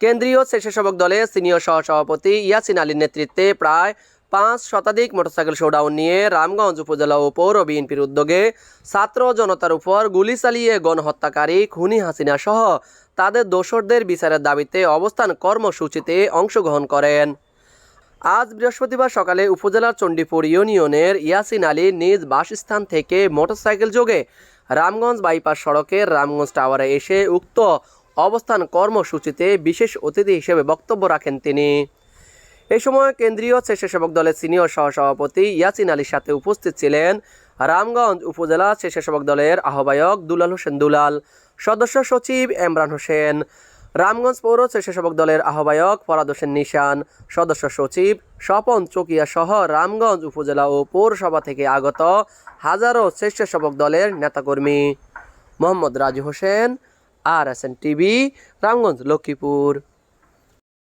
কেন্দ্রীয় স্বেচ্ছাসেবক দলের সিনিয়র সহসভাপতি ইয়াসিন আলীর নেতৃত্বে প্রায় পাঁচ শতাধিক মোটরসাইকেল শোডাউন নিয়ে রামগঞ্জ উপজেলা ও পৌর বিএনপির উদ্যোগে ছাত্র জনতার উপর গুলি চালিয়ে গণহত্যাকারী খুনি হাসিনা সহ তাদের দোসরদের বিচারের দাবিতে অবস্থান কর্মসূচিতে অংশগ্রহণ করেন। আজ বৃহস্পতিবার সকালে উপজেলার চণ্ডীপুর ইউনিয়নের ইয়াসিন আলী নিজ বাসস্থান থেকে মোটরসাইকেল যোগে রামগঞ্জ বাইপাস সড়কের রামগঞ্জ টাওয়ারে এসে উক্ত অবস্থান কর্মসূচিতে বিশেষ অতিথি হিসেবে বক্তব্য রাখেন তিনি। এই সময় কেন্দ্রীয় স্বেচ্ছাসেবক দলের সিনিয়র সহসভাপতি ইয়াসিন আলীর সাথে উপস্থিত ছিলেন রামগঞ্জ উপজেলা স্বেচ্ছাসেবক দলের আহ্বায়ক দুলাল হোসেন দুলাল, সদস্য সচিব এমরান হোসেন, রামগঞ্জ পৌর স্বেচ্ছাসেবক দলের আহ্বায়ক ফরাদ হোসেন নিশান, সদস্য সচিব স্বপন চকিয়া সহ রামগঞ্জ উপজেলা ও পৌরসভা থেকে আগত হাজারো স্বেচ্ছাসেবক দলের নেতাকর্মী। Mohammad Raju Hossain R S N TV Ramganj Lakshmipur.